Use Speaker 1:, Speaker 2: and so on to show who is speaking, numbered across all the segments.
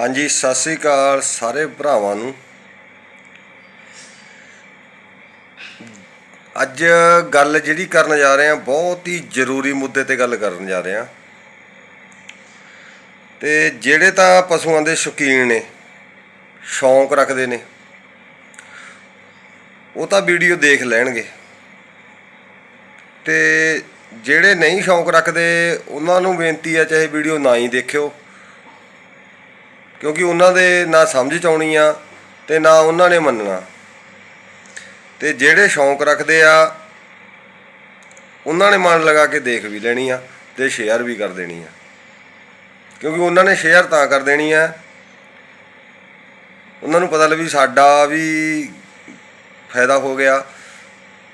Speaker 1: ਹਾਂਜੀ, ਸਤਿ ਸ੍ਰੀ ਅਕਾਲ ਸਾਰੇ ਭਰਾਵਾਂ ਨੂੰ। ਅੱਜ ਗੱਲ ਜਿਹੜੀ ਕਰਨ ਜਾ ਰਹੇ ਹਾਂ, ਬਹੁਤ ਹੀ ਜ਼ਰੂਰੀ ਮੁੱਦੇ ਤੇ ਗੱਲ ਕਰਨ ਜਾ ਰਹੇ ਹਾਂ। ਤੇ ਜਿਹੜੇ ਤਾਂ ਪਸ਼ੂਆਂ ਦੇ ਸ਼ੌਕੀਨ ਨੇ, ਸ਼ੌਂਕ ਰੱਖਦੇ ਨੇ, ਉਹ ਤਾਂ ਵੀਡੀਓ ਦੇਖ ਲੈਣਗੇ। ਤੇ ਜਿਹੜੇ ਨਹੀਂ ਸ਼ੌਂਕ ਰੱਖਦੇ, ਉਹਨਾਂ ਨੂੰ ਬੇਨਤੀ ਆ ਚਾਹੇ ਵੀਡੀਓ ਨਾ ਹੀ ਦੇਖਿਓ। ਕਿਉਂਕਿ ਉਹਨਾਂ ਦੇ ਨਾ ਸਮਝ ਚ ਆਉਣੀ ਆ ਤੇ ਨਾ ਉਹਨਾਂ ਨੇ ਮੰਨਣਾ। ਤੇ ਜਿਹੜੇ ਸ਼ੌਂਕ ਰੱਖਦੇ ਆ, ਉਹਨਾਂ ਨੇ ਮਨ ਲਗਾ ਕੇ ਦੇਖ ਵੀ ਲੈਣੀ ਆ ਤੇ ਸ਼ੇਅਰ ਵੀ ਕਰ ਦੇਣੀ ਆ। ਕਿਉਂਕਿ ਉਹਨਾਂ ਨੇ ਸ਼ੇਅਰ ਤਾਂ ਕਰ ਦੇਣੀ ਆ। ਉਹਨਾਂ ਨੂੰ ਪਤਾ ਲੱਗੀ ਸਾਡਾ ਵੀ ਫਾਇਦਾ ਹੋ ਗਿਆ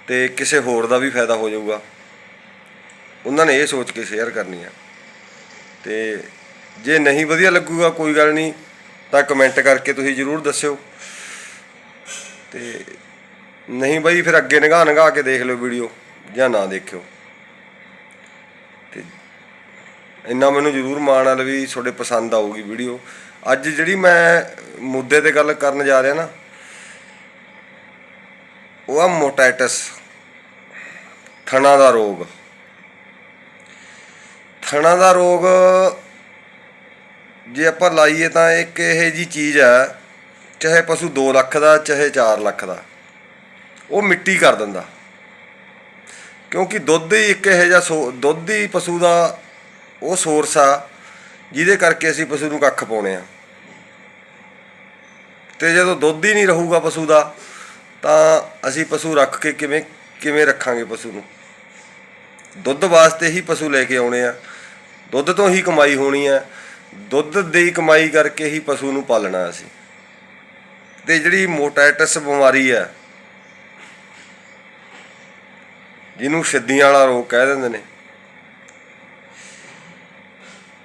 Speaker 1: ਤੇ ਕਿਸੇ ਹੋਰ ਦਾ ਵੀ ਫਾਇਦਾ ਹੋ ਜਾਊਗਾ। ਉਹਨਾਂ ਨੇ ਇਹ ਸੋਚ ਕੇ ਸ਼ੇਅਰ ਕਰਨੀ ਆ। ਤੇ ਜੇ ਨਹੀਂ ਵਧੀਆ ਲੱਗੂਗਾ, ਕੋਈ ਗੱਲ ਨਹੀਂ, ਤਾਂ ਕਮੈਂਟ ਕਰਕੇ ਤੁਸੀਂ ਜਰੂਰ ਦੱਸਿਓ। ਤੇ ਨਹੀਂ ਬਈ, ਫਿਰ ਅੱਗੇ ਨਿਗਾਹ ਨਿਗਾਹ ਕੇ ਦੇਖ ਲਿਓ ਵੀਡੀਓ ਜਾਂ ਨਾ ਦੇਖਿਓ। ਤੇ ਇੰਨਾ ਮੈਨੂੰ ਜਰੂਰ ਮਾਣ ਆ ਵੀ ਤੁਹਾਡੇ ਪਸੰਦ ਆਊਗੀ ਵੀਡੀਓ ਅੱਜ ਜਿਹੜੀ ਮੈਂ ਮੁੱਦੇ ਤੇ ਗੱਲ ਕਰਨ ਜਾ ਰਿਹਾ ਨਾ, ਉਹ ਆ ਮੋਟਾਈਟਸ, ਥਣਾ ਦਾ ਰੋਗ। ਥਣਾ ਦਾ ਰੋਗ ਜੇ ਆਪਾਂ ਲਾਈਏ ਤਾਂ ਇੱਕ ਇਹ ਜੀ ਚੀਜ਼ ਆ ਚਾਹੇ ਪਸ਼ੂ 2 ਲੱਖ ਦਾ, ਚਾਹੇ 4 ਲੱਖ ਦਾ, ਉਹ ਮਿੱਟੀ ਕਰ ਦਿੰਦਾ। ਕਿਉਂਕਿ ਦੁੱਧ ਹੀ ਇੱਕ ਇਹੋ ਜਿਹਾ ਸੋ- ਦੁੱਧ ਹੀ ਪਸ਼ੂ ਦਾ ਉਹ ਸੋਰਸ ਆ, ਜਿਹਦੇ ਕਰਕੇ ਅਸੀਂ ਪਸ਼ੂ ਨੂੰ ਕੱਖ ਪਾਉਣੇ ਆ। ਤੇ ਜਦੋਂ ਦੁੱਧ ਹੀ ਨਹੀਂ ਰਹੂਗਾ ਪਸ਼ੂ ਦਾ, ਤਾਂ ਅਸੀਂ ਪਸ਼ੂ ਰੱਖ ਕੇ ਕਿਵੇਂ ਕਿਵੇਂ ਰੱਖਾਂਗੇ ਪਸ਼ੂ ਨੂੰ? ਦੁੱਧ ਵਾਸਤੇ ਹੀ ਪਸ਼ੂ ਲੈ ਕੇ ਆਉਣੇ ਆ। ਦੁੱਧ ਤੋਂ ਹੀ ਕਮਾਈ ਹੋਣੀ ਆ। ਦੁੱਧ ਦੀ ਕਮਾਈ ਕਰਕੇ ਹੀ ਪਸ਼ੂ ਨੂੰ ਪਾਲਣਾ ਅਸੀਂ। ਤੇ ਜਿਹੜੀ ਮੋਟਾਈਟਸ ਬਿਮਾਰੀ ਆ ਜਿਹਨੂੰ ਛਿੱਦੀਆਂ ਵਾਲਾ ਰੋਗ ਕਹਿ ਦਿੰਦੇ ਨੇ,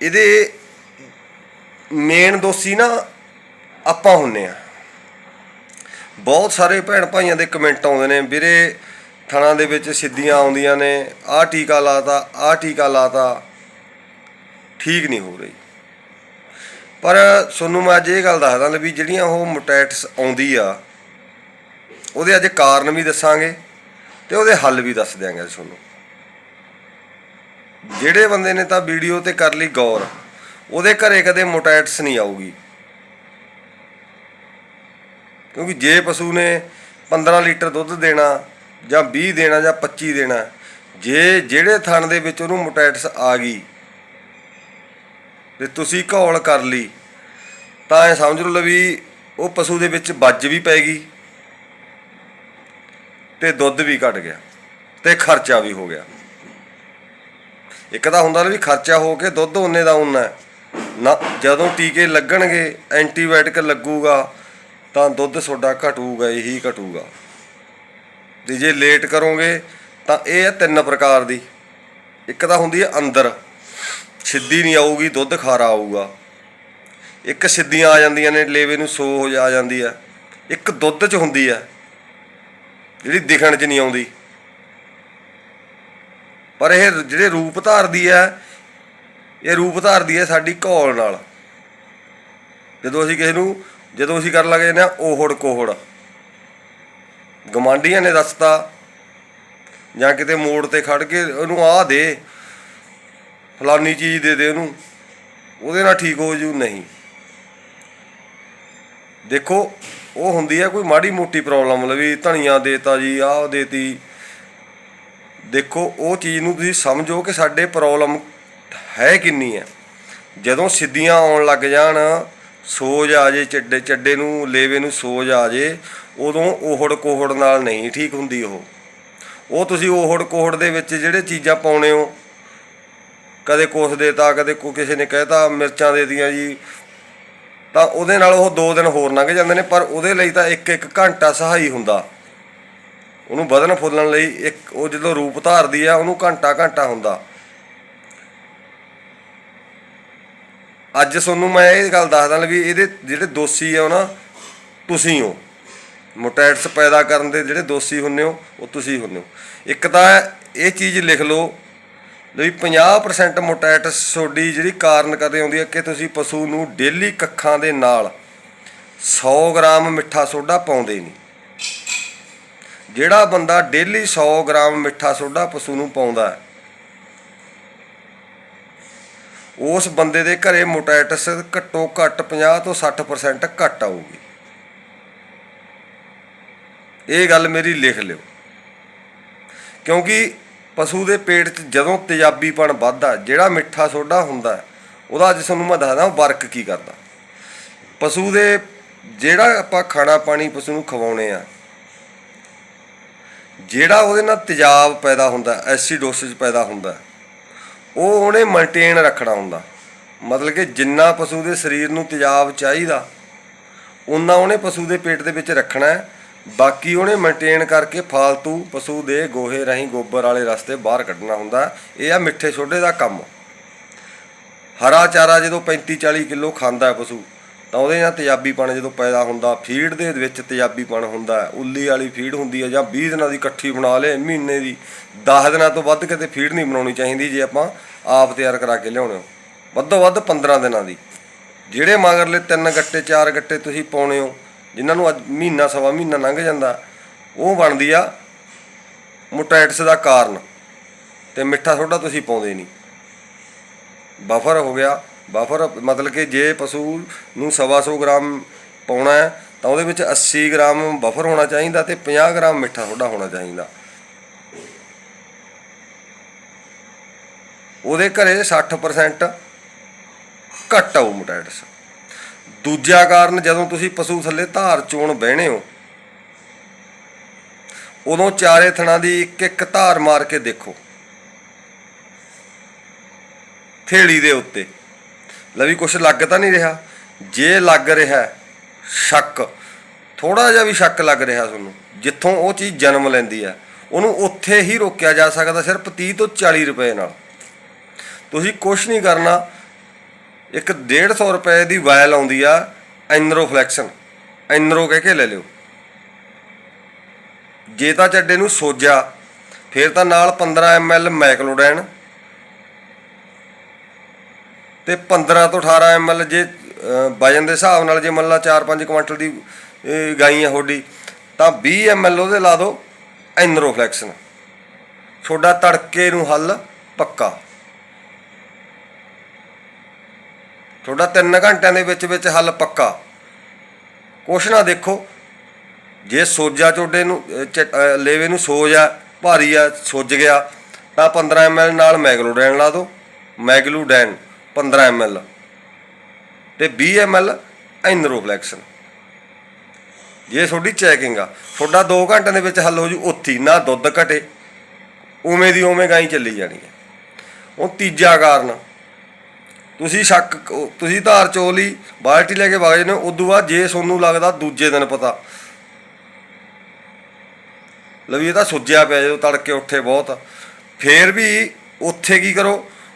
Speaker 1: ਇਹਦੇ ਮੇਨ ਦੋਸ਼ੀ ਨਾ ਆਪਾਂ ਹੁੰਨੇ ਆ। ਬਹੁਤ ਸਾਰੇ ਭੈਣ ਭਾਈਆਂ ਦੇ ਕਮੈਂਟ ਆਉਂਦੇ ਨੇ, ਵੀਰੇ ਥਣਾ ਦੇ ਵਿੱਚ ਸਿੱਧੀਆਂ ਆਉਂਦੀਆਂ ਨੇ, ਆਹ ਟੀਕਾ ਲਾਤਾ, ਆਹ ਟੀਕਾ ਲਾਤਾ, ਠੀਕ ਨਹੀਂ ਹੋ ਰਹੀ। ਪਰ ਤੁਹਾਨੂੰ ਮੈਂ ਅੱਜ ਇਹ ਗੱਲ ਦੱਸਦਾ ਲੈ ਵੀ ਜਿਹੜੀਆਂ ਉਹ ਮੋਟੈਟਸ ਆਉਂਦੀ ਆ, ਉਹਦੇ ਅੱਜ ਕਾਰਨ ਵੀ ਦੱਸਾਂਗੇ ਤੇ ਉਹਦੇ ਹੱਲ ਵੀ ਦੱਸ ਦਿਆਂਗੇ ਤੁਹਾਨੂੰ। ਜਿਹੜੇ ਬੰਦੇ ਨੇ ਤਾਂ ਵੀਡੀਓ ਤੇ ਕਰ ਲਈ ਗੌਰ, ਉਹਦੇ ਘਰੇ ਕਦੇ ਮੋਟੈਟਸ ਨਹੀਂ ਆਊਗੀ। ਕਿਉਂਕਿ ਜੇ ਪਸ਼ੂ ਨੇ 15 ਲੀਟਰ ਦੁੱਧ ਦੇਣਾ ਜਾਂ 20 ਦੇਣਾ ਜਾਂ 25 ਦੇਣਾ, ਜੇ ਜਿਹੜੇ ਥਣ ਦੇ ਵਿੱਚ ਉਹਨੂੰ ਮੋਟੈਟਸ ਆ ਗਈ ਤੇ ਤੁਸੀਂ ਘੋਲ ਕਰ ਲਈ। ਤਾਂ ਇਹ ਸਮਝ ਲਓ ਵੀ ਉਹ ਪਸ਼ੂ ਦੇ ਵਿੱਚ ਵੱਜ ਵੀ ਪੈ ਗਈ ਤੇ ਦੁੱਧ ਵੀ ਘਟ ਗਿਆ ਤੇ ਖਰਚਾ ਵੀ ਹੋ ਗਿਆ। ਇੱਕ ਤਾਂ ਹੁੰਦਾ ਨਾ ਵੀ ਖਰਚਾ ਹੋ ਕੇ ਦੁੱਧ ਉਹਨੇ ਦਾ ਉਨਾ ਨਾ, ਜਦੋਂ ਟੀਕੇ ਲੱਗਣਗੇ, ਐਂਟੀਬਾਇਓਟਿਕ ਲੱਗੂਗਾ, ਤਾਂ ਦੁੱਧ ਤੁਹਾਡਾ ਘਟੂਗਾ, ਇਹੀ ਘਟੂਗਾ। ਤੇ ਜੇ ਲੇਟ ਕਰੋਗੇ, ਤਾਂ ਇਹ ਹੈ ਤਿੰਨ ਪ੍ਰਕਾਰ ਦੀ। ਇੱਕ ਤਾਂ ਹੁੰਦੀ ਹੈ ਅੰਦਰ। ਸਿੱਧੀ ਨਹੀਂ ਆਊਗੀ, ਦੁੱਧ ਖਾਰਾ ਆਊਗਾ। ਇੱਕ ਸਿੱਧੀਆਂ ਆ ਜਾਂਦੀਆਂ ਨੇ, ਲੇਵੇ ਨੂੰ ਸੋ ਹੋ ਜਾ ਜਾਂਦੀ ਆ। ਇੱਕ ਦੁੱਧ 'ਚ ਹੁੰਦੀ ਆ, ਜਿਹੜੀ ਦਿਖਣ 'ਚ ਨਹੀਂ ਆਉਂਦੀ। ਪਰ ਇਹ ਜਿਹੜੇ ਰੂਪ ਧਾਰਦੀ ਆ, ਇਹ ਰੂਪ ਧਾਰਦੀ ਹੈ ਸਾਡੀ ਘੋਲ ਨਾਲ। ਜਦੋਂ ਅਸੀਂ ਕਿਸੇ ਨੂੰ, ਜਦੋਂ ਅਸੀਂ ਕਰਨ ਲੱਗ ਜਾਂਦੇ ਆ ਓਹੜ ਕੋਹੜ ਗਮਾਂਡੀਆਂ ਨੇ ਦੱਸਤਾ, ਜਾਂ ਕਿਤੇ ਮੋੜ ਤੇ ਖੜ ਕੇ ਉਹਨੂੰ ਆਹ ਦੇ। ਫਲਾਨੀ ਚੀਜ਼ ਦੇ ਦੇ ਉਹਨੂੰ। ਉਹਦੇ ਨਾਲ ਠੀਕ ਹੋ ਜੂ, ਨਹੀਂ। ਦੇਖੋ, ਉਹ ਹੁੰਦੀ ਹੈ ਕੋਈ ਮਾੜੀ ਮੋਟੀ ਪ੍ਰੋਬਲਮ ਲਵੀ ਧਣੀਆਂ ਦੇਤਾ ਜੀ, ਆਹ ਦੇਤੀ। ਦੇਖੋ, ਉਹ ਚੀਜ਼ ਨੂੰ ਤੁਸੀਂ ਸਮਝੋ ਕਿ ਸਾਡੇ ਪ੍ਰੋਬਲਮ ਹੈ ਕਿੰਨੀ ਹੈ ਜਦੋਂ ਸਿੱਧੀਆਂ ਆਉਣ ਲੱਗ ਜਾਣ, ਸੋਜ ਆ ਜੇ ਚੱਡੇ ਚੱਡੇ ਨੂੰ, ਲੇਵੇ ਨੂੰ ਸੋਜ ਆ ਜੇ, ਉਦੋਂ ਓਹੜ ਕੋਹੜ ਨਾਲ ਨਹੀਂ ਠੀਕ ਹੁੰਦੀ ਉਹ। ਉਹ ਤੁਸੀਂ ਓਹੜ ਕੋਹੜ ਦੇ ਵਿੱਚ ਜਿਹੜੇ ਚੀਜ਼ਾਂ ਪਾਉਣੇ ਹੋ ਕਦੇ ਕੁਛ ਦੇਤਾ, ਕਦੇ ਕੋ ਕਿਸੇ ਨੇ ਕਹਿਤਾ, ਮਿਰਚਾਂ ਦੇ ਦੀਆਂ ਜੀ। ਤਾਂ ਉਹਦੇ ਨਾਲ ਉਹ 2 ਦਿਨ ਹੋਰ ਲੰਘ ਜਾਂਦੇ ਨੇ, ਪਰ ਉਹਦੇ ਲਈ ਤਾਂ ਇੱਕ ਇੱਕ ਘੰਟਾ ਸਹਾਈ ਹੁੰਦਾ। ਉਹਨੂੰ ਵਧਣ ਫੁੱਲਣ ਲਈ ਇੱਕ ਉਹ ਜਦੋਂ ਰੂਪ ਧਾਰਦੀ ਆ, ਉਹਨੂੰ ਘੰਟਾ ਘੰਟਾ ਹੁੰਦਾ। ਅੱਜ ਤੁਹਾਨੂੰ ਮੈਂ ਇਹ ਗੱਲ ਦੱਸਦਾ ਵੀ ਇਹਦੇ ਜਿਹੜੇ ਦੋਸ਼ੀ ਆ ਨਾ, ਤੁਸੀਂ ਹੋ। ਮੋਟੈਟਸ ਪੈਦਾ ਕਰਨ ਦੇ ਜਿਹੜੇ ਦੋਸ਼ੀ ਹੁੰਨੇ ਹੋ, ਉਹ ਤੁਸੀਂ ਹੁੰਨੇ ਹੋ। ਇੱਕ ਤਾਂ ਇਹ ਚੀਜ਼ ਲਿਖ ਲਓ ਲਈ 50% ਮੋਟੈਟਸ ਸੋਡੀ ਜਿਹੜੀ ਕਾਰਨ ਕਦੇ ਆਉਂਦੀ ਹੈ ਕਿ ਤੁਸੀਂ ਪਸ਼ੂ ਨੂੰ ਡੇਲੀ ਕੱਖਾਂ ਦੇ ਨਾਲ 100 ਗ੍ਰਾਮ ਮਿੱਠਾ ਸੋਡਾ ਪਾਉਂਦੇ ਨਹੀਂ। ਜਿਹੜਾ ਬੰਦਾ ਡੇਲੀ 100 ਗ੍ਰਾਮ ਮਿੱਠਾ ਸੋਡਾ ਪਸ਼ੂ ਨੂੰ ਪਾਉਂਦਾ ਹੈ, ਉਸ ਬੰਦੇ ਦੇ ਘਰੇ ਮੋਟੈਟਸ ਘੱਟੋ ਘੱਟ 50 ਤੋਂ 60% ਘੱਟ ਆਊਗੀ। ਇਹ ਗੱਲ ਮੇਰੀ ਲਿਖ ਲਿਓ। ਕਿਉਂਕਿ ਪਸ਼ੂ ਦੇ ਪੇਟ 'ਚ ਜਦੋਂ ਤੇਜ਼ਾਬੀਪਣ ਵੱਧਦਾ, ਜਿਹੜਾ ਮਿੱਠਾ ਸੋਡਾ ਹੁੰਦਾ ਉਹਦਾ ਅੱਜ ਤੁਹਾਨੂੰ ਮੈਂ ਦੱਸਦਾ ਉਹ ਵਰਕ ਕੀ ਕਰਦਾ। ਪਸ਼ੂ ਦੇ ਜਿਹੜਾ ਆਪਾਂ ਖਾਣਾ ਪਾਣੀ ਪਸ਼ੂ ਨੂੰ ਖਵਾਉਣੇ ਆ, ਜਿਹੜਾ ਉਹਦੇ ਨਾਲ ਤੇਜ਼ਾਬ ਪੈਦਾ ਹੁੰਦਾ, ਐਸੀਡੋਸਿਸ ਪੈਦਾ ਹੁੰਦਾ, ਉਹ ਉਹਨੇ ਮੇਨਟੇਨ ਰੱਖਣਾ ਹੁੰਦਾ। ਮਤਲਬ ਕਿ ਜਿੰਨਾ ਪਸ਼ੂ ਦੇ ਸਰੀਰ ਨੂੰ ਤੇਜ਼ਾਬ ਚਾਹੀਦਾ ਉਨਾ ਉਹਨੇ ਪਸ਼ੂ ਦੇ ਪੇਟ ਦੇ ਵਿੱਚ ਰੱਖਣਾ ਹੈ। ਬਾਕੀ ਉਹਨੇ ਮੇਨਟੇਨ ਕਰਕੇ ਫਾਲਤੂ ਪਸ਼ੂ ਦੇ ਗੋਹੇ ਰਾਹੀਂ ਗੋਬਰ ਵਾਲੇ ਰਸਤੇ ਬਾਹਰ ਕੱਢਣਾ ਹੁੰਦਾ। ਇਹ ਆ ਮਿੱਠੇ ਸੋਡੇ ਦਾ ਕੰਮ। ਹਰਾ ਚਾਰਾ ਜਦੋਂ 35 40 ਕਿਲੋ ਖਾਂਦਾ ਪਸ਼ੂ, ਤਾਂ ਉਹਦੇ ਨਾਲ ਤੇਜ਼ਾਬੀਪਣ ਜਦੋਂ ਪੈਦਾ ਹੁੰਦਾ, ਫੀਡ ਦੇ ਵਿੱਚ ਤੇਜ਼ਾਬੀਪਣ ਹੁੰਦਾ ਉੱਲੀ ਵਾਲੀ ਫੀਡ ਹੁੰਦੀ ਹੈ ਜਾਂ 20 ਦਿਨਾਂ ਦੀ ਇਕੱਠੀ ਬਣਾ ਲੇ ਮਹੀਨੇ ਦੀ। 10 ਦਿਨਾਂ ਤੋਂ ਵੱਧ ਕਿਤੇ ਫੀਡ ਨਹੀਂ ਬਣਾਉਣੀ ਚਾਹੀਦੀ ਜੇ ਆਪਾਂ ਆਪ ਤਿਆਰ ਕਰਾ ਕੇ ਲਿਆਉਣੇ ਹੋ। ਵੱਧੋ ਵੱਧ 15 ਦਿਨਾਂ ਦੀ। ਜਿਹੜੇ ਮਗਰਲੇ ਤਿੰਨ ਗੱਟੇ, ਚਾਰ ਗੱਟੇ ਤੁਸੀਂ ਪਾਉਣੇ ਹੋ ਜਿਨ੍ਹਾਂ ਨੂੰ ਅੱਜ ਮਹੀਨਾ ਸਵਾ ਮਹੀਨਾ ਲੰਘ ਜਾਂਦਾ, ਉਹ ਬਣਦੀ ਆ ਮੋਟਾਇਟਸ ਦਾ ਕਾਰਨ ਤੇ ਮਿੱਠਾ ਸੋਡਾ ਤੁਸੀਂ ਪਾਉਂਦੇ ਨਹੀਂ। ਬਫਰ ਹੋ ਗਿਆ, ਬਫਰ ਮਤਲਬ ਕਿ ਜੇ ਪਸ਼ੂ ਨੂੰ ਸਵਾ ਸੌ ਗ੍ਰਾਮ ਪਾਉਣਾ ਹੈ, ਤਾਂ ਉਹਦੇ ਵਿੱਚ 80 ਗ੍ਰਾਮ ਬਫਰ ਹੋਣਾ ਚਾਹੀਦਾ ਤੇ 50 ਗ੍ਰਾਮ ਮਿੱਠਾ ਸੋਡਾ ਹੋਣਾ ਚਾਹੀਦਾ। ਉਹਦੇ ਘਰੇ 60% ਘੱਟ ਆਊ ਮੋਟਾਇਟਸ। ਦੂਜਾ ਕਾਰਨ ਜਦੋਂ ਤੁਸੀਂ ਪਸ਼ੂ ਥੱਲੇ ਧਾਰ ਚੋਣ ਬਹਿਣੇ ਹੋ, ਉਦੋਂ ਚਾਰੇ ਥਣਾ ਦੀ ਇੱਕ ਇੱਕ ਧਾਰ ਮਾਰ ਕੇ ਦੇਖੋ। ਥੇੜੀ ਦੇ ਉੱਤੇ। ਲਵੀ ਕੁਛ ਲੱਗ ਤਾਂ ਨਹੀਂ ਰਿਹਾ। ਜੇ ਲੱਗ ਰਿਹਾ ਸ਼ੱਕ। ਥੋੜਾ ਜਿਹਾ ਵੀ ਸ਼ੱਕ ਲੱਗ ਰਿਹਾ ਤੁਹਾਨੂੰ। ਜਿੱਥੋਂ ਉਹ ਚੀਜ਼ ਜਨਮ ਲੈਂਦੀ ਹੈ, ਉਹਨੂੰ ਉੱਥੇ ਹੀ ਰੋਕਿਆ ਜਾ ਸਕਦਾ ਸਿਰਫ 30 ਤੋਂ 40 ਰੁਪਏ ਨਾਲ। ਤੁਸੀਂ ਕੁਛ ਨਹੀਂ ਕਰਨਾ ਇੱਕ 150 ਰੁਪਏ ਦੀ ਵਾਇਲ ਆਉਂਦੀ ਆ ਐਨਰੋ ਫਲੈਕਸ਼ਨ। ਐਨਰੋ ਕਹਿ ਕੇ ਲੈ ਲਿਓ। ਜੇ ਤਾਂ ਚੱਡੇ ਨੂੰ ਸੋਜਿਆ, ਫਿਰ ਤਾਂ ਨਾਲ 15 ml ਮੈਕਲੋਡੈਨ ਤੇ 15 ਤੋਂ 18 ml ਜੇ ਵਜਨ ਦੇ ਹਿਸਾਬ ਨਾਲ ਜੇ ਮੰਨ ਲਾ 4-5 ਕੁਇੰਟਲ ਦੀ ਗਾਈ ਆ ਤੁਹਾਡੀ, ਤਾਂ 20 ml ਉਹਦੇ ਲਾ ਦਿਓ ਐਨਰੋਫਲੈਕਸ਼ਨ ਤੁਹਾਡਾ ਤੜਕੇ ਨੂੰ ਹੱਲ ਪੱਕਾ। ਤੁਹਾਡਾ 3 ਘੰਟਿਆਂ ਦੇ ਵਿੱਚ ਵਿੱਚ ਹੱਲ ਪੱਕਾ। ਕੁਛ ਨਾ ਦੇਖੋ। ਜੇ ਸੋਜਾ ਚੋਡੇ ਨੂੰ ਚ- ਲੇਵੇ ਨੂੰ ਸੋਜ ਆ, ਭਾਰੀ ਆ, ਸੁੱਜ ਗਿਆ, ਤਾਂ 15 ml ਨਾਲ ਮੈਗਲੋਡੈਨ ਲਾ ਦਿਓ। ਮੈਗਲੂਡੈਨ 15 ml ਤੇ 20 ml ਐਨਰੋਫਲੈਕਸ਼ਨ ਜੇ ਤੁਹਾਡੀ ਚੈਕਿੰਗ ਆ, ਤੁਹਾਡਾ 2 ਘੰਟਿਆਂ ਦੇ ਵਿੱਚ ਹੱਲ ਹੋ ਜੂ, ਉੱਥੀ ਨਾ ਦੁੱਧ ਘਟੇ। ਉਵੇਂ ਦੀ ਉਵੇਂ ਗਾਈ ਚੱਲੀ ਜਾਣੀ ਹੈ। ਉਹ ਤੀਜਾ ਕਾਰਨ ਤੁਸੀਂ ਸ਼ੱਕ, ਤੁਸੀਂ ਧਾਰ ਚੋ ਲਈ ਬਾਲਟੀ ਲੈ ਕੇ ਵਗ ਜਾਂਦੇ ਹੋ, ਉਦੋਂ ਬਾਅਦ ਜੇ ਤੁਹਾਨੂੰ ਲੱਗਦਾ ਦੂਜੇ ਦਿਨ ਪਤਾ। ਲਵੀ, ਇਹ ਤਾਂ ਸੁੱਜਿਆ ਪਿਆ ਜਦੋਂ ਤੜਕੇ ਉੱਠੇ ਬਹੁਤ। ਫੇਰ ਵੀ ਉੱਥੇ ਕੀ ਕਰੋ,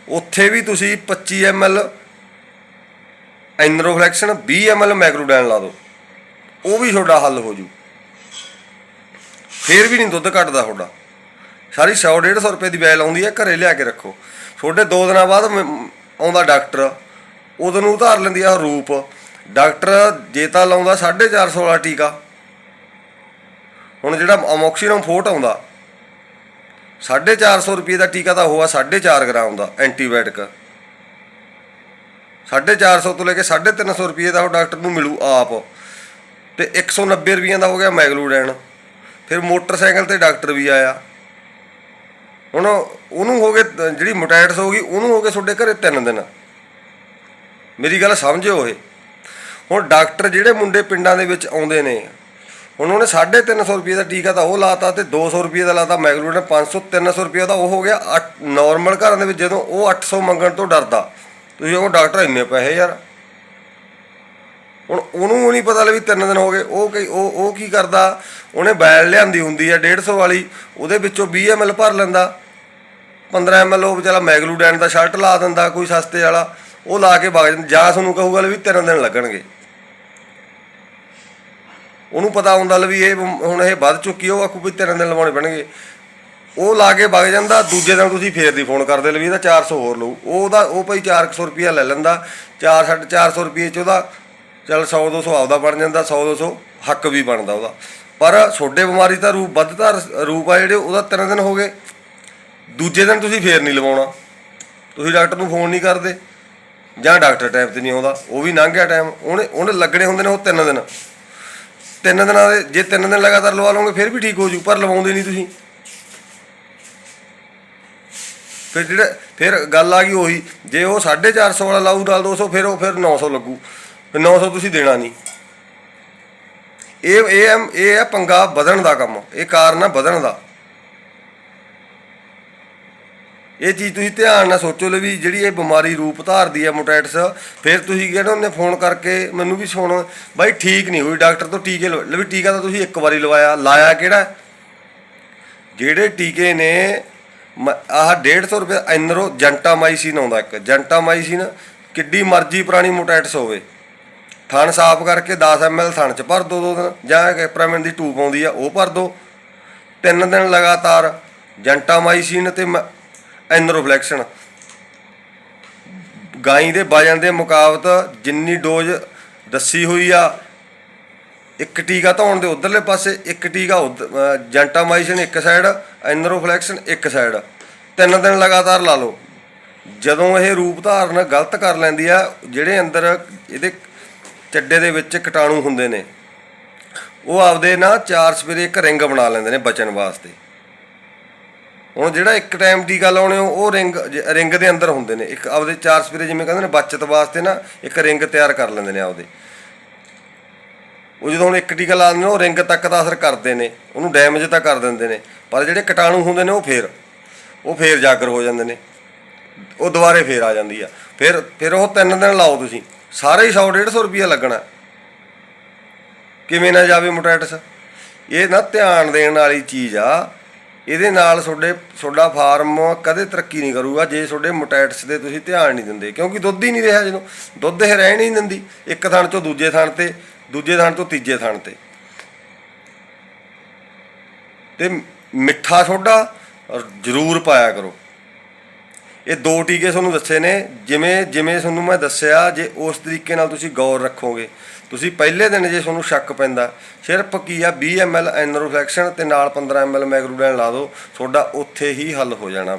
Speaker 1: ਉੱਥੇ ਵੀ ਤੁਸੀਂ 25 ml ਐਨਰੋਫਲੈਕਸ਼ਨ 20 ml ਮੈਗਰੋਡੈਨ ਲਾ ਦਿਓ। ਉਹ ਵੀ ਤੁਹਾਡਾ ਹੱਲ ਹੋ ਜੂ। ਫੇਰ ਵੀ ਨਹੀਂ ਦੁੱਧ ਘਟਦਾ ਤੁਹਾਡਾ। ਸਾਰੀ 100 150 ਰੁਪਏ ਦੀ ਬੈਲ ਆਉਂਦੀ ਹੈ, ਘਰੇ ਲਿਆ ਕੇ ਰੱਖੋ। ਤੁਹਾਡੇ 2 ਦਿਨਾਂ ਬਾਅਦ ਆਉਂਦਾ ਡਾਕਟਰ, ਉਦੋਂ ਨੂੰ ਉਧਾਰ ਲੈਂਦੀ ਆ ਰੂਪ। ਡਾਕਟਰ ਜੇ ਤਾਂ ਲਾਉਂਦਾ 450 ਵਾਲਾ ਟੀਕਾ। ਹੁਣ ਜਿਹੜਾ ਅਮੋਕਸੀਨਮ ਫੋਟ ਆਉਂਦਾ 450 ਰੁਪਏ ਦਾ ਟੀਕਾ ਤਾਂ ਹੋਆ 4.5 ਗ੍ਰਾਮ ਦਾ ਐਂਟੀਬਾਇਓਟਿਕ। 450 ਤੋਂ ਲੈ ਕੇ 350 ਰੁਪਏ ਦਾ ਉਹ ਡਾਕਟਰ ਨੂੰ ਮਿਲੂ ਆਪ। ਤੇ 190 ਰੁਪਈਆਂ ਦਾ ਹੋ ਗਿਆ ਮੈਗਲੂਡੈਨ। ਫਿਰ ਮੋਟਰਸਾਈਕਲ ਤੇ ਡਾਕਟਰ ਵੀ ਆਇਆ। ਹੁਣ ਉਹਨੂੰ ਹੋ ਗਏ, ਜਿਹੜੀ ਮੋਟਾਇਟਸ ਹੋ ਗਈ, ਉਹਨੂੰ ਹੋ ਗਏ ਤੁਹਾਡੇ ਘਰੇ 3 ਦਿਨ। ਮੇਰੀ ਗੱਲ ਸਮਝਿਓ ਇਹ। ਹੁਣ ਡਾਕਟਰ ਜਿਹੜੇ ਮੁੰਡੇ ਪਿੰਡਾਂ ਦੇ ਵਿੱਚ ਆਉਂਦੇ ਨੇ, ਹੁਣ ਉਹਨੇ 350 ਰੁਪਏ ਦਾ ਟੀਕਾ ਤਾਂ ਉਹ ਲਾਤਾ ਤੇ 200 ਰੁਪਏ ਦਾ ਲਾਤਾ ਮੈਗਲੂਡਨ 500 300 ਰੁਪਏ ਦਾ, ਉਹ ਹੋ ਗਿਆ ਨਾਰਮਲ ਘਰਾਂ ਦੇ ਵਿੱਚ ਜਦੋਂ ਉਹ 800 ਮੰਗਣ ਤੋਂ ਡਰਦਾ। ਤੁਸੀਂ ਉਹ ਡਾਕਟਰ ਇੰਨੇ ਪੈਸੇ ਯਾਰ। ਹੁਣ ਉਹਨੂੰ ਨਹੀਂ ਪਤਾ ਲੱਗੀ ਤਿੰਨ ਦਿਨ ਹੋ ਗਏ, ਉਹ ਕਈ ਉਹ ਉਹ ਕੀ ਕਰਦਾ? ਉਹਨੇ ਬੈਲ ਲਿਆਂਦੀ ਹੁੰਦੀ ਆ 150 ਵਾਲੀ, ਉਹਦੇ ਵਿੱਚੋਂ 20 ml ਭਰ ਲੈਂਦਾ। 15 ml ਉਹ ਵਿਚਾਰਾ ਮੈਗਲੂਡੈਨ ਦਾ ਸ਼ਰਟ ਲਾ ਦਿੰਦਾ ਕੋਈ ਸਸਤੇ ਵਾਲਾ ਉਹ ਲਾ ਕੇ ਵਗ ਜਾਂਦਾ। ਜਾਂ ਤੁਹਾਨੂੰ ਕਹੂਗਾ ਲੈ ਵੀ ਤਿੰਨ ਦਿਨ ਲੱਗਣਗੇ। ਉਹਨੂੰ ਪਤਾ ਹੁੰਦਾ ਲੈ ਵੀ ਇਹ ਹੁਣ ਇਹ ਵੱਧ ਚੁੱਕੀ ਆ, ਉਹ ਆਖੂ ਵੀ ਤਿੰਨ ਦਿਨ ਲਵਾਉਣੇ ਪੈਣਗੇ। ਉਹ ਲਾ ਕੇ ਵਗ ਜਾਂਦਾ ਦੂਜੇ ਦਿਨ ਤੁਸੀਂ ਫੇਰ ਦੀ ਫੋਨ ਕਰਦੇ ਲਵੀ ਇਹਦਾ 400 ਹੋਰ ਲਊ। ਉਹ ਉਹਦਾ ਉਹ ਭਾਈ 400 ਰੁਪਿਆ ਲੈ ਲੈਂਦਾ 4 450 ਰੁਪਏ ਚ ਉਹਦਾ ਚੱਲ 100 200 ਆਪਦਾ ਬਣ ਜਾਂਦਾ 100 200 ਹੱਕ ਵੀ ਬਣਦਾ ਉਹਦਾ। ਪਰ ਛੋਡੇ ਬਿਮਾਰੀ ਦਾ ਰੂਪ ਵੱਧਦਾ ਰੂਪ ਆ ਜਿਹੜੇ ਉਹਦਾ ਤਿੰਨ ਦਿਨ ਹੋ ਗਏ। ਦੂਜੇ ਦਿਨ ਤੁਸੀਂ ਫੇਰ ਨਹੀਂ ਲਵਾਉਣਾ। ਤੁਸੀਂ ਡਾਕਟਰ ਨੂੰ ਫੋਨ ਨਹੀਂ ਕਰਦੇ, ਜਾਂ ਡਾਕਟਰ ਟਾਈਮ ਤੇ ਨਹੀਂ ਆਉਂਦਾ, ਉਹ ਵੀ ਲੰਘ ਗਿਆ ਟਾਈਮ। ਉਹਨੇ ਉਹਨੇ ਲੱਗਣੇ ਹੁੰਦੇ ਨੇ ਉਹ ਤਿੰਨ ਦਿਨ। ਤਿੰਨ ਦਿਨਾਂ ਦੇ, ਜੇ ਤਿੰਨ ਦਿਨ ਲਗਾਤਾਰ ਲਵਾ ਲਓਗੇ, ਫਿਰ ਵੀ ਠੀਕ ਹੋ ਜੂ, ਪਰ ਲਵਾਉਂਦੇ ਨਹੀਂ ਤੁਸੀਂ। ਫਿਰ ਜਿਹੜਾ, ਫਿਰ ਗੱਲ ਆ ਗਈ ਉਹੀ, ਜੇ ਉਹ 450 ਵਾਲਾ ਲਾਊ ਨਾਲ 200 ਫਿਰ ਉਹ, ਫਿਰ 900 ਲੱਗੂ। ਫਿਰ 900 ਤੁਸੀਂ ਦੇਣਾ ਨਹੀਂ। ਇਹ ਇਹ ਇਹ ਹੈ ਪੰਗਾ ਵਧਣ ਦਾ ਕੰਮ। ਇਹ ਕਾਰਨ ਆ ਵਧਣ ਦਾ। ਇਹ ਚੀਜ਼ ਤੁਸੀਂ ਧਿਆਨ ਨਾਲ ਸੋਚੋ ਲੈ ਵੀ ਜਿਹੜੀ ਇਹ ਬਿਮਾਰੀ ਰੂਪ ਧਾਰਦੀ ਹੈ ਮੋਟੈਟਸ ਫਿਰ ਤੁਸੀਂ ਕਹਿੰਦੇ ਉਹਨੇ ਫੋਨ ਕਰਕੇ ਮੈਨੂੰ ਵੀ ਸੁਣ। ਬਾਈ ਠੀਕ ਨਹੀਂ ਹੋਈ, ਡਾਕਟਰ ਤੋਂ ਟੀਕੇ ਲਵਾ, ਲੈ ਵੀ ਟੀਕਾ ਤਾਂ ਤੁਸੀਂ ਇੱਕ ਵਾਰੀ ਲਵਾਇਆ, ਲਾਇਆ ਕਿਹੜਾ? ਜਿਹੜੇ ਟੀਕੇ ਨੇ, ਮ- ਆਹ 150 ਰੁਪਏ ਐਨਰੋ ਜੈਂਟਾਮਾਈਸਿਨ ਆਉਂਦਾ ਇੱਕ, ਜੈਂਟਾਮਾਈਸਿਨ ਕਿੱਡੀ ਮਰਜ਼ੀ ਪੁਰਾਣੀ ਮੋਟੈਟਸ ਹੋਵੇ। ਥਣ ਸਾਫ਼ ਕਰਕੇ 10 ml ਥਣ ਚ ਭਰ ਦੋ ਦੋ ਦਿਨ, ਜਾਂ ਕੈਪਰਾਮਿਨ ਦੀ ਟੂਬ ਆਉਂਦੀ ਆ, ਉਹ ਭਰ ਦੋ। ਤਿੰਨ ਦਿਨ ਲਗਾਤਾਰ ਜੈਂਟਾਮਾਈਸਿਨ ਤੇ ਮ- ਐਨਰੋਫਲੈਕਸ਼ਨ ਗਾਈ ਦੇ ਵਜਨ ਦੇ ਮੁਕਾਬਤ ਜਿੰਨੀ ਡੋਜ਼ ਦੱਸੀ ਹੋਈ ਆ, ਇੱਕ ਟੀਕਾ ਧੌਣ ਦੇ ਉਧਰਲੇ ਪਾਸੇ, ਇੱਕ ਟੀਕਾ ਜੈਂਟਾਮਾਈਸਿਨ ਇੱਕ ਸਾਈਡ ਐਨਰੋਫਲੈਕਸ਼ਨ ਇੱਕ ਸਾਈਡ ਤਿੰਨ ਦਿਨ ਲਗਾਤਾਰ ਲਾ ਲਓ। ਜਦੋਂ ਇਹ ਰੂਪ ਧਾਰਨ ਗਲਤ ਕਰ ਲੈਂਦੀ ਆ, ਜਿਹੜੇ ਅੰਦਰ ਇਹਦੇ ਚੱਡੇ ਦੇ ਵਿੱਚ ਕੀਟਾਣੂ ਹੁੰਦੇ ਨੇ, ਉਹ ਆਪਦੇ ਨਾ ਚਾਰ ਸਵੇਰੇ ਇੱਕ ਰਿੰਗ ਬਣਾ ਲੈਂਦੇ ਨੇ ਬਚਣ ਵਾਸਤੇ। ਹੁਣ ਜਿਹੜਾ ਇੱਕ ਟਾਈਮ ਟੀਕਾ ਲਾਉਣੇ ਹੋ ਉਹ ਰਿੰਗ, ਜ- ਰਿੰਗ ਦੇ ਅੰਦਰ ਹੁੰਦੇ ਨੇ। ਇੱਕ ਆਪਦੇ ਚਾਰ ਸਵੇਰੇ ਜਿਵੇਂ ਕਹਿੰਦੇ ਨੇ, ਬਚਤ ਵਾਸਤੇ ਨਾ ਇੱਕ ਰਿੰਗ ਤਿਆਰ ਕਰ ਲੈਂਦੇ ਨੇ ਆਪਦੇ। ਉਹ ਜਦੋਂ ਹੁਣ ਇੱਕ ਟੀਕਾ ਲਾ ਦਿੰਦੇ ਨੇ ਉਹ ਰਿੰਗ ਤੱਕ ਦਾ ਅਸਰ ਕਰਦੇ ਨੇ, ਉਹਨੂੰ ਡੈਮੇਜ ਤਾਂ ਕਰ ਦਿੰਦੇ ਨੇ। ਪਰ ਜਿਹੜੇ ਕੀਟਾਣੂ ਹੁੰਦੇ ਨੇ, ਉਹ ਫੇਰ ਉਹ ਫੇਰ ਜਾਗਰ ਹੋ ਜਾਂਦੇ ਨੇ। ਉਹ ਦੁਬਾਰੇ ਫੇਰ ਆ ਜਾਂਦੀ ਆ। ਫਿਰ ਫਿਰ ਉਹ ਤਿੰਨ ਦਿਨ ਲਾਓ ਤੁਸੀਂ। ਸਾਰੇ ਹੀ 100 150 ਰੁਪਈਆ ਲੱਗਣਾ। ਕਿਵੇਂ ਨਾ ਜਾਵੇ ਮੋਟਾਈਟਸ ਇਹ ਨਾ ਧਿਆਨ ਦੇਣ ਵਾਲੀ ਚੀਜ਼ ਆ ਇਹਦੇ ਨਾਲ ਤੁਹਾਡੇ ਤੁਹਾਡਾ ਫਾਰਮ ਕਦੇ ਤਰੱਕੀ ਨਹੀਂ ਕਰੂਗਾ, ਜੇ ਤੁਹਾਡੇ ਮੋਟੈਟਸ ਦੇ ਤੁਸੀਂ ਧਿਆਨ ਨਹੀਂ ਦਿੰਦੇ, ਕਿਉਂਕਿ ਦੁੱਧ ਹੀ ਨਹੀਂ ਰਿਹਾ ਜਦੋਂ। ਦੁੱਧ ਇਹ ਰਹਿਣ ਹੀ ਨਹੀਂ ਦਿੰਦੀ, ਇੱਕ ਥਣ ਚੋਂ ਦੂਜੇ ਥਣ ਤੇ, ਦੂਜੇ ਥਣ ਤੋਂ ਤੀਜੇ ਥਣ ਤੇ। ਤੇ ਮਿੱਠਾ ਸੋਡਾ ਜ਼ਰੂਰ ਪਾਇਆ ਕਰੋ। ਇਹ ਦੋ ਟੀਕੇ ਤੁਹਾਨੂੰ ਦੱਸੇ ਨੇ, ਜਿਵੇਂ ਜਿਵੇਂ ਤੁਹਾਨੂੰ ਮੈਂ ਦੱਸਿਆ, ਜੇ ਉਸ ਤਰੀਕੇ ਨਾਲ ਤੁਸੀਂ ਗੌਰ ਰੱਖੋਗੇ ਤੁਸੀਂ ਪਹਿਲੇ ਦਿਨ ਜੇ ਤੁਹਾਨੂੰ ਸ਼ੱਕ ਪੈਂਦਾ, ਸਿਰਫ ਕੀ ਆ 20 ml ਐਨਰੋਫਲੈਕਸ਼ਨ ਤੇ ਨਾਲ 15 ml ਮੈਗਰੂਡੈਨ ਲਾ ਦਿਓ, ਤੁਹਾਡਾ ਉੱਥੇ ਹੀ ਹੱਲ ਹੋ ਜਾਣਾ।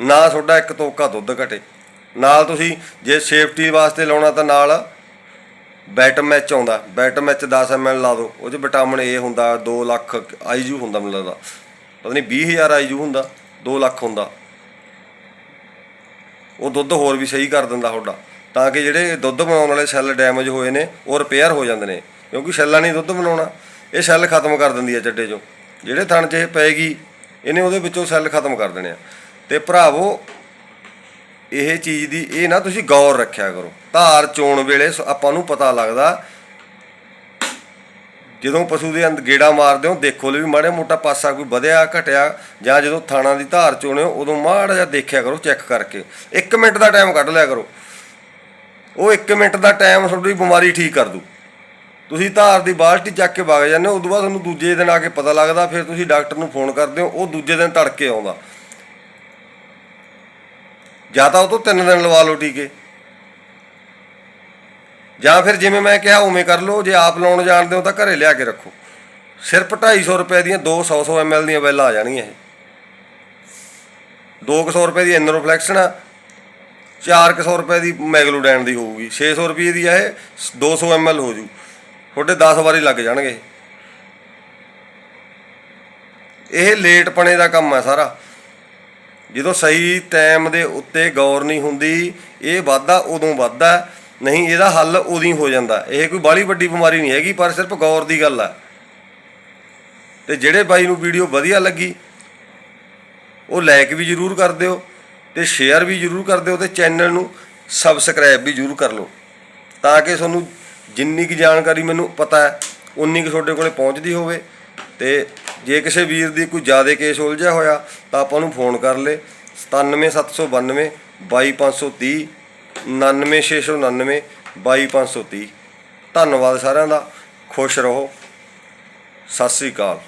Speaker 1: ਨਾ ਤੁਹਾਡਾ ਇੱਕ ਤੋਕਾ ਦੁੱਧ ਘਟੇ। ਨਾਲ ਤੁਸੀਂ ਜੇ ਸੇਫਟੀ ਵਾਸਤੇ ਲਾਉਣਾ ਤਾਂ ਨਾਲ ਬੈਟਮ ਐਚ ਆਉਂਦਾ। ਬੈਟਮ ਐਚ 10 ml ਲਾ ਦਿਓ, ਉਹ 'ਚ ਵਿਟਾਮਿਨ ਏ ਹੁੰਦਾ 2 ਲੱਖ ਆਈਯੂ ਹੁੰਦਾ ਮੈਨੂੰ ਲੱਗਦਾ। ਪਤਾ ਨਹੀਂ 20000 ਆਈਯੂ ਹੁੰਦਾ 2 ਲੱਖ ਹੁੰਦਾ। ਉਹ ਦੁੱਧ ਹੋਰ ਵੀ ਸਹੀ ਕਰ ਦਿੰਦਾ ਤੁਹਾਡਾ। ਤਾਂ ਕਿ ਜਿਹੜੇ ਦੁੱਧ ਬਣਾਉਣ ਵਾਲੇ ਸੈੱਲ ਡੈਮੇਜ ਹੋਏ ਨੇ, ਉਹ ਰਿਪੇਅਰ ਹੋ ਜਾਂਦੇ ਨੇ। ਕਿਉਂਕਿ ਸੈੱਲਾਂ ਨਹੀਂ ਦੁੱਧ ਬਣਾਉਣਾ, ਇਹ ਸੈੱਲ ਖਤਮ ਕਰ ਦਿੰਦੀ ਹੈ ਚੱਡੇ 'ਚੋਂ। ਜਿਹੜੇ ਥਣ 'ਚ ਇਹ ਪਏਗੀ, ਇਹਨੇ ਉਹਦੇ ਵਿੱਚੋਂ ਸੈੱਲ ਖਤਮ ਕਰ ਦੇਣੇ ਆ। ਤੇ ਭਰਾਵੋ, ਇਹ ਚੀਜ਼ ਦੀ, ਇਹ ਨਾ ਤੁਸੀਂ ਗੌਰ ਰੱਖਿਆ ਕਰੋ। ਧਾਰ ਚੋਣ ਵੇਲੇ ਸ- ਆਪਾਂ ਨੂੰ ਪਤਾ ਲੱਗਦਾ, ਜਦੋਂ ਪਸ਼ੂ ਦੇ ਅੰਦਰ ਗੇੜਾ ਮਾਰਦੇ ਹੋ, ਦੇਖੋ ਲਈ ਵੀ ਮਾੜਾ ਮੋਟਾ ਪਾਸਾ ਕੋਈ ਵਧਿਆ, ਘਟਿਆ, ਜਾਂ ਜਦੋਂ ਥਾਣਾ ਦੀ ਧਾਰ ਚੋਣਿਓ ਉਦੋਂ ਮਾੜਾ ਜਿਹਾ ਦੇਖਿਆ ਕਰੋ, ਚੈੱਕ ਕਰਕੇ। 1 ਮਿੰਟ ਦਾ ਟਾਈਮ ਕੱਢ ਲਿਆ ਕਰੋ। ਉਹ 1 ਮਿੰਟ ਦਾ ਟਾਈਮ ਤੁਹਾਡੀ ਬਿਮਾਰੀ ਠੀਕ ਕਰ ਦੂ। ਤੁਸੀਂ ਧਾਰ ਦੀ ਬਾਲਟੀ ਚੱਕ ਕੇ ਵਗ ਜਾਂਦੇ ਹੋ, ਉਦੋਂ ਬਾਅਦ ਤੁਹਾਨੂੰ ਦੂਜੇ ਦਿਨ ਆ ਕੇ ਪਤਾ ਲੱਗਦਾ, ਫਿਰ ਤੁਸੀਂ ਡਾਕਟਰ ਨੂੰ ਫੋਨ ਕਰਦੇ ਹੋ, ਉਹ ਦੂਜੇ ਦਿਨ ਤੜਕੇ ਆਉਂਦਾ। ਜਾਂ ਤਾਂ ਉਹ ਤੋਂ ਤਿੰਨ ਦਿਨ ਲਵਾ ਲਓ ਟੀਕੇ। ਜਾਂ ਫਿਰ ਜਿਵੇਂ ਮੈਂ ਕਿਹਾ, ਉਵੇਂ ਕਰ ਲਓ, ਜੇ ਆਪ ਲਾਉਣ ਜਾਣਦੇ ਹੋ ਤਾਂ ਘਰੇ ਲਿਆ ਕੇ ਰੱਖੋ। ਸਿਰਫ 250 ਰੁਪਏ ਦੀਆਂ 2 100 100 ml ਦੀਆਂ ਵੈਲਾਂ ਆ ਜਾਣਗੀਆਂ ਇਹ। 200 ਰੁਪਏ ਦੀ ਐਨਰੋਫਲੈਕਸ਼ਨ ਆ 400 ਰੁਪਏ ਦੀ ਮੈਗਲੋਡੈਨ ਦੀ ਹੋਊਗੀ 600 ਰੁਪਏ ਦੀ ਆ ਇਹ 200 ml ਹੋ ਜੂ ਤੁਹਾਡੇ 10 ਵਾਰੀ ਲੱਗ ਜਾਣਗੇ। ਇਹ ਲੇਟਪਣੇ ਦਾ ਕੰਮ ਹੈ ਸਾਰਾ। ਜਦੋਂ ਸਹੀ ਟਾਈਮ ਦੇ ਉੱਤੇ ਗੌਰ ਨਹੀਂ ਹੁੰਦੀ, ਇਹ ਵਾਧਾ ਉਦੋਂ ਵੱਧਦਾ ਨਹੀਂ ਇਹਦਾ ਹੱਲ ਉਦੋਂ ਹੀ ਹੋ ਜਾਂਦਾ। ਇਹ ਕੋਈ ਬਾਲੀ ਵੱਡੀ ਬਿਮਾਰੀ ਨਹੀਂ ਹੈਗੀ, ਪਰ ਸਿਰਫ ਗੌਰ ਦੀ ਗੱਲ ਆ। ਤੇ ਜਿਹੜੇ ਬਾਈ ਨੂੰ ਵੀਡੀਓ ਵਧੀਆ ਲੱਗੀ, ਉਹ ਲਾਈਕ ਵੀ ਜਰੂਰ ਕਰ ਦਿਓ। ਤੇ ਸ਼ੇਅਰ ਵੀ ਜਰੂਰ ਕਰ ਦਿਓ ਤੇ ਚੈਨਲ ਨੂੰ ਸਬਸਕ੍ਰਾਈਬ ਵੀ ਜਰੂਰ ਕਰ ਲਓ। ਤਾਂ ਕਿ ਤੁਹਾਨੂੰ ਜਿੰਨੀ ਕੁ ਜਾਣਕਾਰੀ ਮੈਨੂੰ ਪਤਾ ਹੈ, ਉਨੀ ਕੁ ਤੁਹਾਡੇ ਕੋਲੇ ਪਹੁੰਚਦੀ ਹੋਵੇ। ਤੇ ਜੇ ਕਿਸੇ ਵੀਰ ਦੀ ਕੋਈ ਜ਼ਿਆਦਾ ਕੇਸ ਉਲਝਿਆ ਹੋਇਆ, ਤਾਂ ਆਪਾਂ ਨੂੰ ਫੋਨ ਕਰ ਲੇ 97792 22530 99699 22530 ਧੰਨਵਾਦ ਸਾਰਿਆਂ ਦਾ। ਖੁਸ਼ ਰਹੋ। ਸਤਿ ਸ੍ਰੀ ਅਕਾਲ।